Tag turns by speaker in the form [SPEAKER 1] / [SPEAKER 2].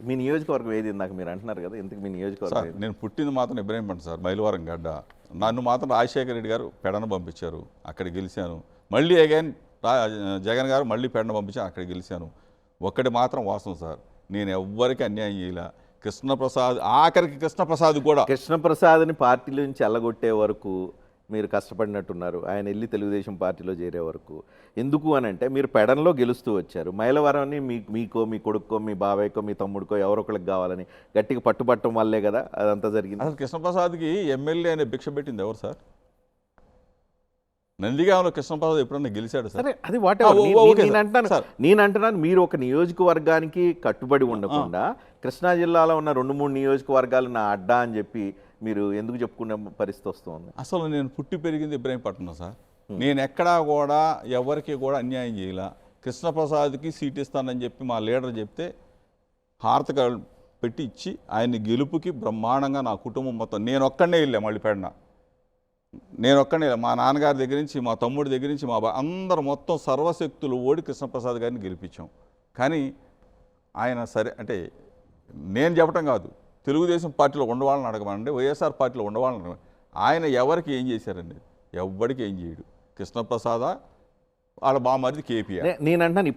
[SPEAKER 1] మీ నియోజకవర్గం ఏది ఇందాక మీరు అంటున్నారు కదా ఎందుకు మీ నియోజకవర్గం
[SPEAKER 2] సార్
[SPEAKER 1] ఏది?
[SPEAKER 2] నేను పుట్టింది మాత్రం ఇబ్రహీంపట్నం సార్ మైలవరం గడ్డ. నన్ను మాత్రం రాజశేఖర రెడ్డి గారు పెడన పంపించారు అక్కడ గెలిచాను. మళ్ళీ అగైన్ జగన్ గారు మళ్ళీ పెడన పంపించాను అక్కడ గెలిచాను. ఒక్కటి మాత్రం వాస్తవం సార్ నేను ఎవ్వరికి అన్యాయం చేయలే. కృష్ణప్రసాద్ ఆఖరికి కృష్ణప్రసాద్ కూడా.
[SPEAKER 1] కృష్ణప్రసాద్ని పార్టీలో నుంచి ఎల్లగొట్టే వరకు మీరు కష్టపడినట్టున్నారు. ఆయన వెళ్ళి తెలుగుదేశం పార్టీలో చేరే వరకు. ఎందుకు అని అంటే మీరు పెడన్లో గెలుస్తూ వచ్చారు. మైలవరాన్ని మీ మీకో మీ కొడుక్కో మీ బాబాయ్కో మీ తమ్ముడికో ఎవరో ఒకరికి కావాలని గట్టిగా పట్టుబట్టడం వల్లే కదా అదంతా జరిగింది.
[SPEAKER 2] అసలు కృష్ణప్రసాద్కి ఎమ్మెల్యే అనే భిక్ష పెట్టింది ఎవరు సార్? నందిగామలో కృష్ణప్రసాద్ ఎప్పుడన్నా గెలిచాడు సార్?
[SPEAKER 1] అది వాట్ నేను. అంటున్నాను.
[SPEAKER 2] సార్.
[SPEAKER 1] నేను అంటున్నాను మీరు ఒక నియోజకవర్గానికి కట్టుబడి ఉండకుండా కృష్ణా జిల్లాలో ఉన్న రెండు మూడు నియోజకవర్గాలు నా అడ్డా అని చెప్పి మీరు ఎందుకు చెప్పుకునే పరిస్థితి వస్తుంది
[SPEAKER 2] అసలు నేను పుట్టి పెరిగింది ఇబ్రాహీంపట్నం సార్. నేను ఎక్కడా కూడా ఎవరికి కూడా అన్యాయం చేయలే. కృష్ణప్రసాద్కి సీట్ ఇస్తానని చెప్పి మా లీడర్ చెప్తే హారతగా పెట్టి ఇచ్చి ఆయన గెలుపుకి బ్రహ్మాండంగా నా కుటుంబం మొత్తం నేను ఒక్కడనే వెళ్ళా మళ్ళీ పెడన. నేను ఒక్కడనే మా నాన్నగారి దగ్గర నుంచి మా తమ్ముడి దగ్గర నుంచి మా అందరు మొత్తం సర్వశక్తులు ఓడి కృష్ణప్రసాద్ గారిని గెలిపించాం. కానీ ఆయన సరే అంటే నేను చెప్పటం కాదు. తెలుగుదేశం పార్టీలో ఉండవాళ్ళని అడగమండి వైఎస్ఆర్ పార్టీలో ఉండవాళ్ళని అడగమని ఆయన ఎవరికి ఏం చేశారండి? ఎవ్వడికి ఏం చేయడు? కృష్ణప్రసాద వాళ్ళ బామరిది కేపీఆర్.
[SPEAKER 1] నే- నేను అంటున్నాను